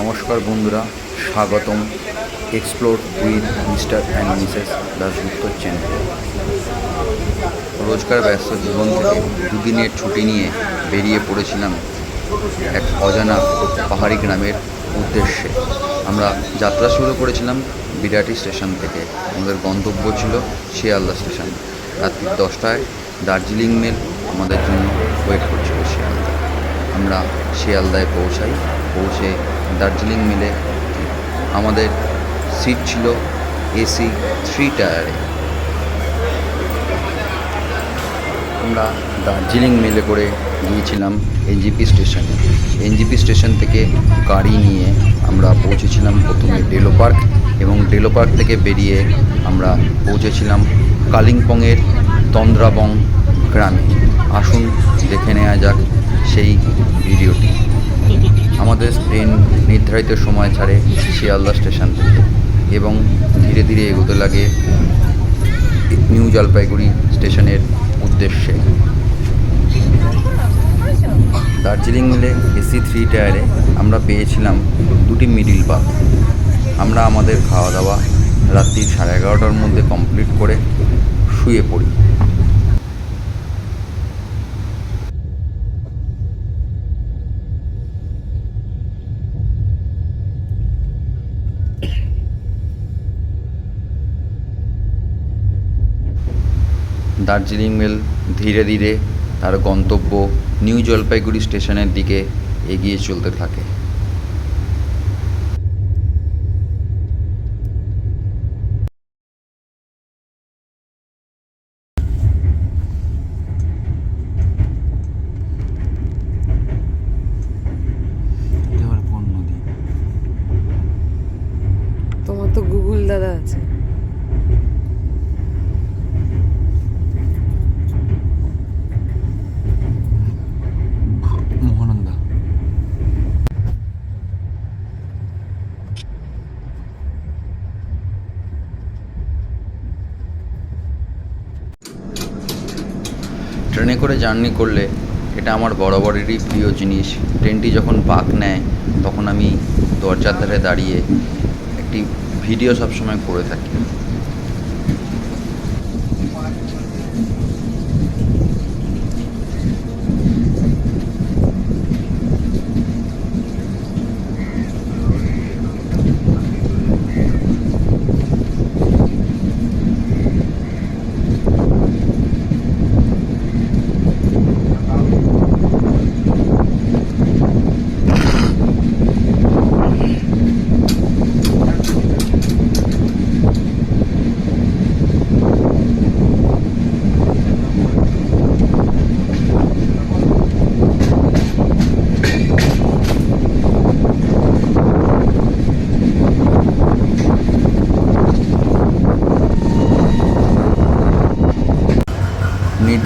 নমস্কার বন্ধুরা, স্বাগতম explore with Mr and Mrs Dasgupta channel রোজকার ব্যস্ত জীবন থেকে দুদিনের ছুটি নিয়ে বেরিয়ে পড়েছিলাম এক অজানা পাহাড়ি গ্রামের উদ্দেশ্যে। আমরা যাত্রা শুরু করেছিলাম বিরাটি স্টেশন থেকে। আমাদের গন্তব্য ছিল শিয়ালদা স্টেশন। রাত্রি দশটায় দার্জিলিং মেল আমাদের জন্য ওয়েট করছিল আমরা শিয়ালদায় পৌঁছাই। পৌঁছে দার্জিলিং মিলে আমাদের সিট ছিল এসি থ্রি টায়ারে আমরা দার্জিলিং মেলে করে গিয়েছিলাম এনজিপি স্টেশনে এনজিপি স্টেশন থেকে গাড়ি নিয়ে আমরা পৌঁছেছিলাম প্রথমে ডেলো পার্ক এবং ডেলো পার্ক থেকে বেরিয়ে আমরা পৌঁছেছিলাম কালিম্পংয়ের তন্দ্রাবং গ্রামে। আসুন দেখে নেওয়া যাক সেই ভিডিওটি। আমাদের ট্রেন নির্ধারিত সময় ছাড়ে শিয়ালদা স্টেশন থেকে এবং ধীরে ধীরে এগোতে লাগে নিউ জলপাইগুড়ি স্টেশনের উদ্দেশ্যে। দার্জিলিং মিলে এসি থ্রি টায়ারে আমরা পেয়েছিলাম দুটি মিডিল পাক আমরা আমাদের খাওয়া দাওয়া রাত্রি সাড়ে এগারোটার মধ্যে কমপ্লিট করে শুয়ে পড়ি। দার্জিলিং মেল ধীরে ধীরে তার গন্তব্য নিউ জলপাইগুড়ি স্টেশনের দিকে এগিয়ে চলতে থাকে। ট্রেনে করে জার্নি করলে এটা আমার বরাবরেরই প্রিয় জিনিস। ট্রেনটি যখন পাক নেয়, তখন আমি দরজার ধারে দাঁড়িয়ে একটি ভিডিও সবসময় করে থাকি।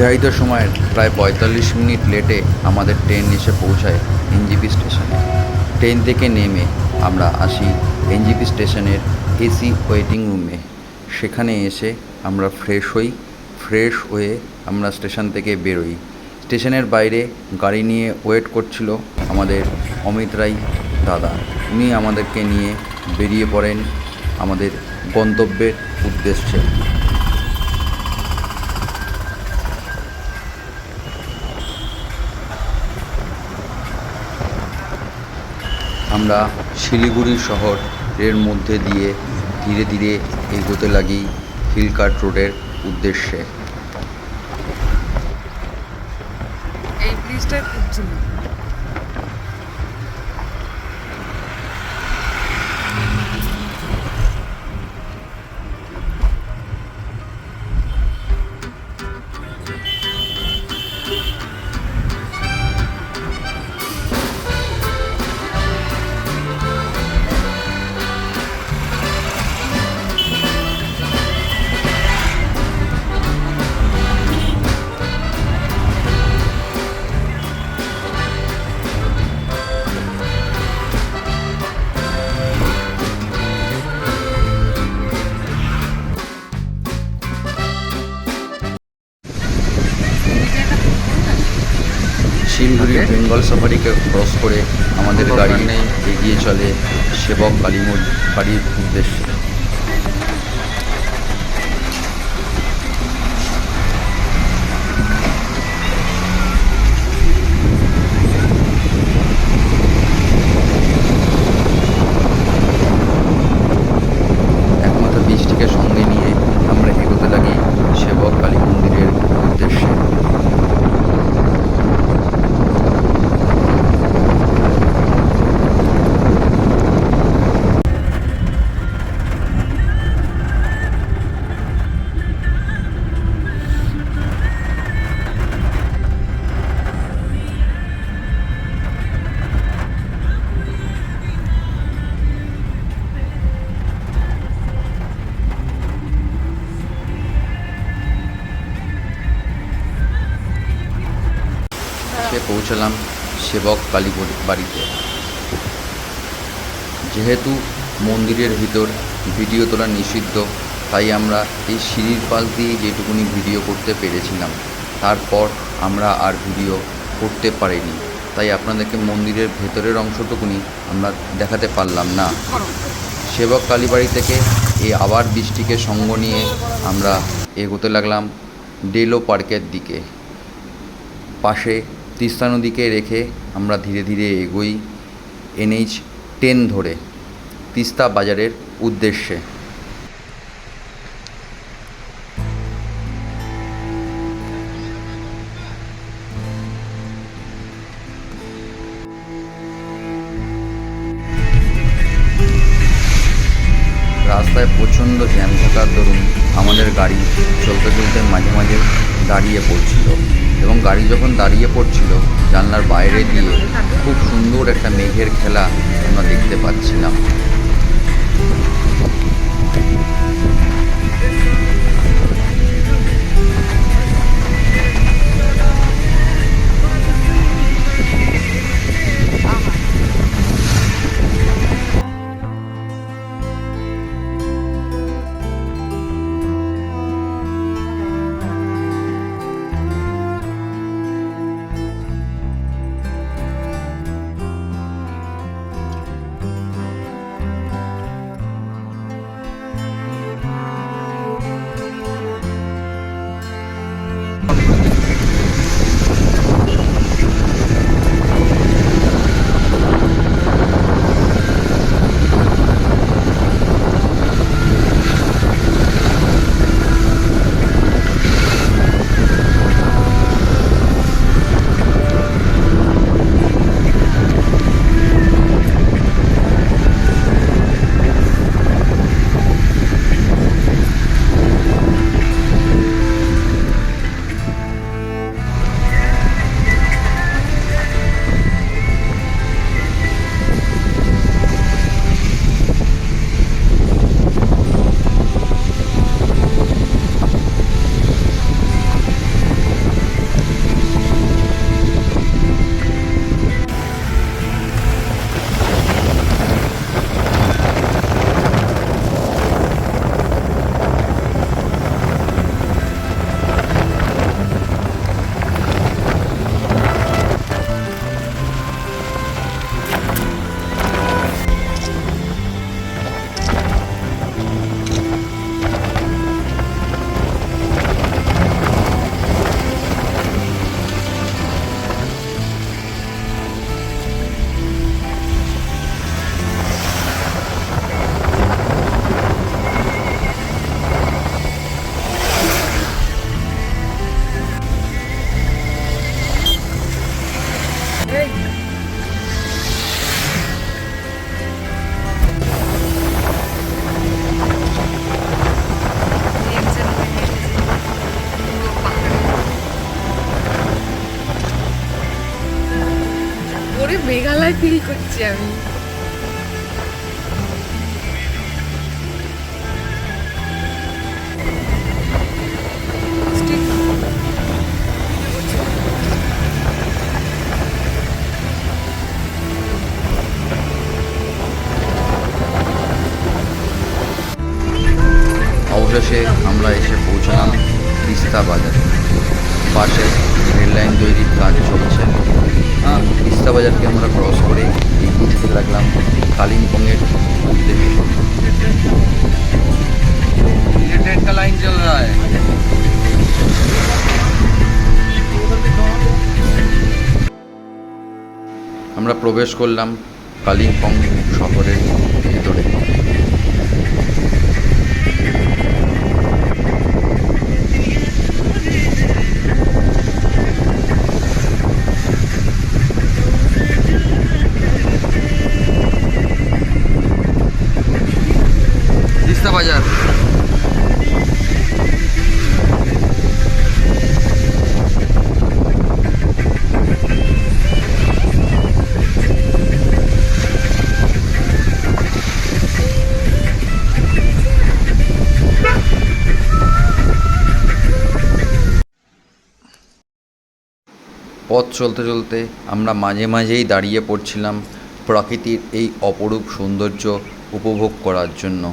নির্ধারিত সময়ের প্রায় পঁয়তাল্লিশ মিনিট লেটে আমাদের ট্রেন এসে পৌঁছায় এনজিপি স্টেশনে। ট্রেন থেকে নেমে আমরা আসি এনজিপি স্টেশনের এসি ওয়েটিং রুমে। সেখানে এসে আমরা ফ্রেশ হই, ফ্রেশ হয়ে আমরা স্টেশন থেকে বেরোই। স্টেশনের বাইরে গাড়ি নিয়ে ওয়েট করছিল আমাদের অমিত রাই দাদা। উনি আমাদেরকে নিয়ে বেরিয়ে পড়েন আমাদের গন্তব্যের উদ্দেশ্যে। আমরা শিলিগুড়ি শহরের মধ্যে দিয়ে ধীরে ধীরে এগোতে লাগি হিলকার্ট রোডের উদ্দেশ্যে। এই ব্রিজটা খুব সুন্দর। সাফারিকে ক্রস করে আমাদের গাড়ি এগিয়ে চলে সেবক কালী বাড়ির উদ্দেশ্যে। কালী বাড়িতে। যেহেতু মন্দিরের ভিতর ভিডিও তোলা নিষিদ্ধ, তাই আমরা এই সিঁড়ির পাশ দিয়ে যেটুকুনি ভিডিও করতে পেরেছিলাম, তারপর আমরা আর ভিডিও করতে পারিনি। তাই আপনাদেরকে মন্দিরের ভেতরের অংশটুকুনি আমরা দেখাতে পারলাম না। সেবক কালীবাড়ি থেকে এই আবার বৃষ্টিকে সঙ্গ নিয়ে আমরা এগোতে লাগলাম ডেলো পার্কের দিকে। পাশে তিস্তা নদীকে রেখে আমরা ধীরে ধীরে এগোই এনএইচ টেন ধরে তিস্তা বাজারের উদ্দেশ্যে। রাস্তায় প্রচণ্ড জ্যাম থাকার দরুন আমাদের গাড়ি চলতে চলতে মাঝে মাঝে দাঁড়িয়ে পড়ছিল। এবং গাড়ি যখন দাঁড়িয়ে পড়ছিল জানলার বাইরে দিয়ে, খুব সুন্দর একটা মেঘের খেলা আমরা দেখতে পাচ্ছিলাম। আমি অবশেষে আমরা এসে পৌঁছলাম তিস্তা বাজারে। পাশে রেল লাইন তৈরির কাজ চলছে। তিস্তা বাজারকে আমরা ক্রস করে যেতে লাগলাম কালিম্পংয়ের উদ্দেশ্যে ये ट्रेन का लाइन चल रहा है আমরা প্রবেশ করলাম কালিম্পং শহরের ভিতরে পথ চলতে চলতে আমরা মাঝে মাঝেই দাঁড়িয়ে পড়ছিলাম প্রকৃতির এই অপরূপ সৌন্দর্য উপভোগ করার জন্য,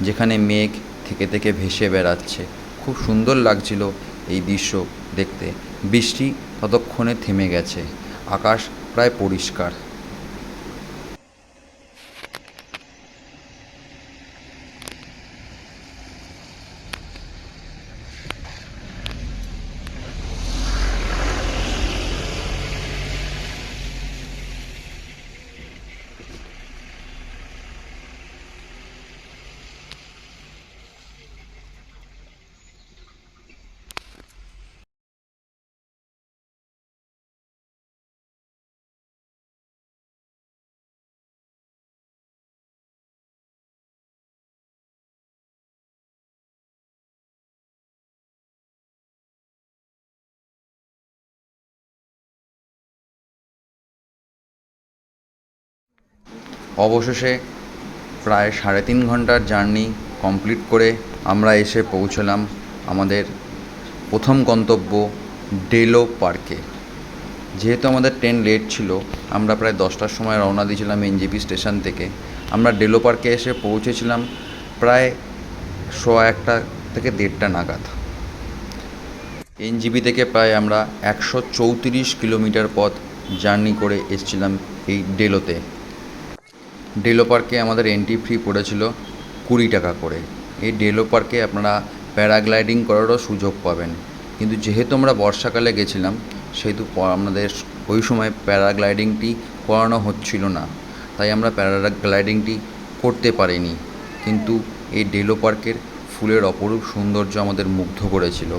যেখানে মেঘ থেকে থেকে ভেসে বেড়াচ্ছে। খুব সুন্দর লাগছিল এই দৃশ্য দেখতে। বৃষ্টি ততক্ষণে থেমে গেছে। আকাশ প্রায় পরিষ্কার। অবশেষে প্রায় সাড়ে তিন ঘণ্টার জার্নি কমপ্লিট করে আমরা এসে পৌঁছলাম আমাদের প্রথম গন্তব্য ডেলো পার্কে। যেহেতু আমাদের ট্রেন লেট ছিল, আমরা প্রায় দশটার সময় রওনা দিয়েছিলাম এনজিপি স্টেশন থেকে। আমরা ডেলো পার্কে এসে পৌঁছেছিলাম প্রায় সোয়া একটা থেকে দেড়টা নাগাদ। এনজিপি থেকে প্রায় আমরা একশো চৌত্রিশ কিলোমিটার পথ জার্নি করে এসেছিলাম এই ডেলোতে। ডেলো পার্কে আমাদের এন্ট্রি ফি পড়েছিল কুড়ি টাকা করে। এই ডেলো পার্কে আপনারা প্যারাগ্লাইডিং করারও সুযোগ পাবেন। কিন্তু যেহেতু আমরা বর্ষাকালে গেছিলাম, সেহেতু আমাদের ওই সময় প্যারাগ্লাইডিংটি করানো হচ্ছিল না। তাই আমরা প্যারাগ্লাইডিংটি করতে পারিনি। কিন্তু এই ডেলো পার্কের ফুলের অপরূপ সৌন্দর্য আমাদের মুগ্ধ করেছিল।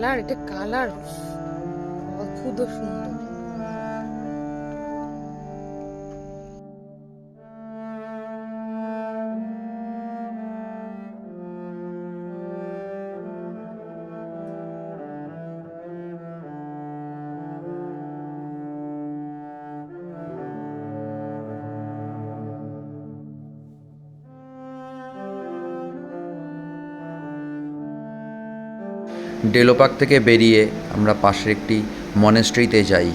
কালার এটা কালার। অদ্ভুত সুন্দর। ডেলোপার্ক থেকে বেরিয়ে আমরা পাশের একটি মনেস্ট্রিতে যাই।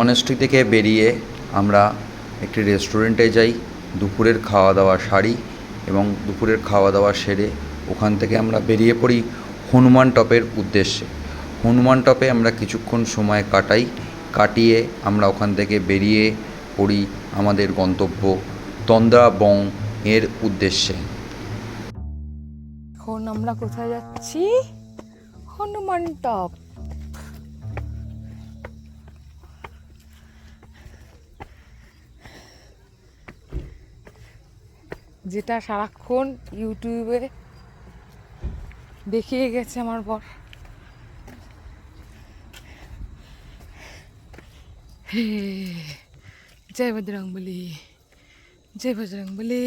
মনেস্ট্রি থেকে বেরিয়ে আমরা একটি রেস্টুরেন্টে যাই, দুপুরের খাওয়া দাওয়া সারি এবং দুপুরের খাওয়া দাওয়া সেরে ওখান থেকে আমরা বেরিয়ে পড়ি হনুমান টপের উদ্দেশ্যে। হনুমান টপে আমরা কিছুক্ষণ সময় কাটাই, কাটিয়ে আমরা ওখান থেকে বেরিয়ে পড়ি আমাদের গন্তব্য তন্দ্রাবং এর উদ্দেশ্যে। এখন আমরা কোথায় যাচ্ছি? হনুমান টপ। যেটা সারাক্ষণ ইউটিউবে দেখিয়ে গেছে আমার বর। জয় বজরং বলি জয় বজরং বলি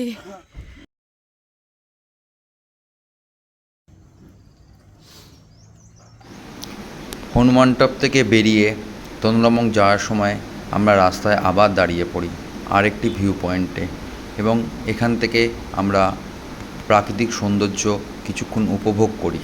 হনুমান টপ থেকে বেরিয়ে তন্দ্রাবং যাওয়ার সময় আমরা রাস্তায় আবার দাঁড়িয়ে পড়ি, আরেকটি ভিউ পয়েন্টে এবং এখান থেকে আমরা প্রাকৃতিক সৌন্দর্য কিছুক্ষণ উপভোগ করি।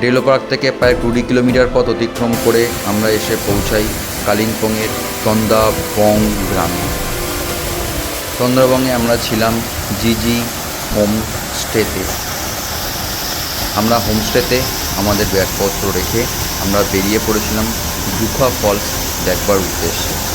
ডেলো পার্ক থেকে প্রায় কুড়ি কিলোমিটার পথ অতিক্রম করে আমরা এসে পৌঁছাই কালিম্পংয়ের তন্দাবং গ্রামে। তন্দ্রাবংয়ে আমরা ছিলাম জিজি হোম স্টেতে আমরা হোমস্টেতে আমাদের ব্যাগপত্র রেখে আমরা বেরিয়ে পড়েছিলাম দুখা ফলস দেখবার উদ্দেশ্যে।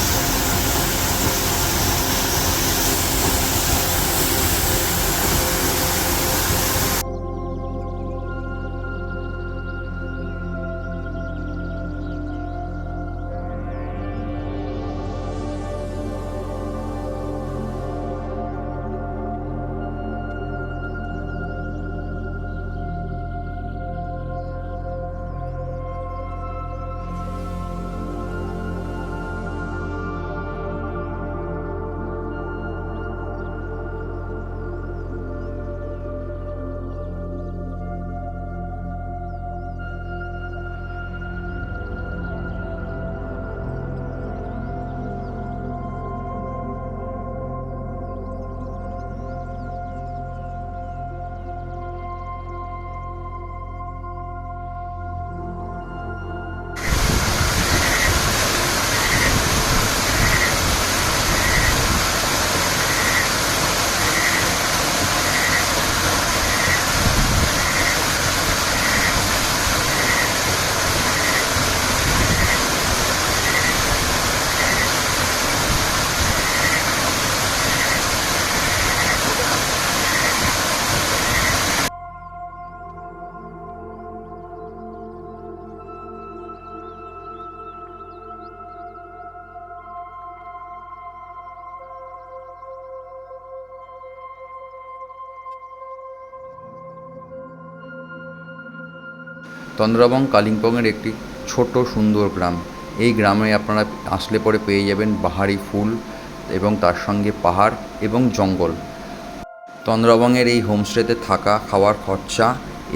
তন্দ্রাবং কালিম্পংয়ের একটি ছোট সুন্দর গ্রাম। এই গ্রামে আপনারা আসলে পরে পেয়ে যাবেন বাহারি ফুল এবং তার সঙ্গে পাহাড় এবং জঙ্গল। তন্দ্রাবংয়ের এই হোমস্টেতে থাকা খাওয়ার খরচা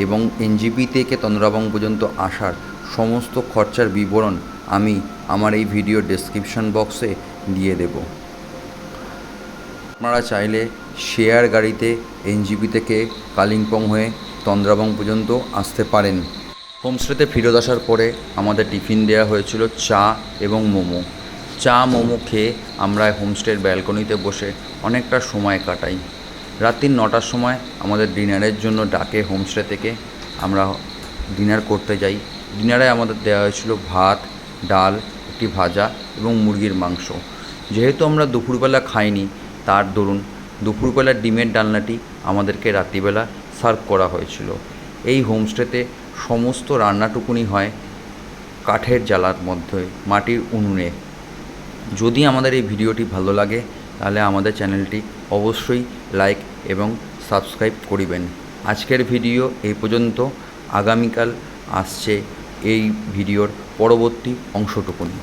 এবং এনজিপি থেকে তন্দ্রাবং পর্যন্ত আসার সমস্ত খরচার বিবরণ আমি আমার এই ভিডিও ডেসক্রিপশন বক্সে দিয়ে দেব। আপনারা চাইলে শেয়ার গাড়িতে এনজিপি থেকে কালিম্পং হয়ে তন্দ্রাবং পর্যন্ত আসতে পারেন। হোমস্টেতে ফেরত আসার পরে আমাদের টিফিন দেওয়া হয়েছিল চা এবং মোমো। চা, মোমো খেয়ে আমরা হোমস্টের ব্যালকনিতে বসে অনেকটা সময় কাটাই। রাত্রি নটার সময় আমাদের ডিনারের জন্য ডাকে হোমস্টে থেকে। আমরা ডিনার করতে যাই। ডিনারে আমাদের দেওয়া হয়েছিল ভাত, ডাল, একটি ভাজা এবং মুরগির মাংস। যেহেতু আমরা দুপুরবেলা খাইনি, তার দরুন দুপুরবেলার ডিমের ডালনাটি আমাদেরকে রাত্রিবেলা সার্ভ করা হয়েছিল। এই হোমস্টেতে সমস্ত রান্নাটুকুনি হয় কাঠের জ্বালার মধ্যে, মাটির উনুনে। যদি আমাদের এই ভিডিওটি ভালো লাগে, তাহলে আমাদের চ্যানেলটি অবশ্যই লাইক এবং সাবস্ক্রাইব করিবেন। আজকের ভিডিও এই পর্যন্ত। আগামীকাল আসছে এই ভিডিওর পরবর্তী অংশটুকুনি।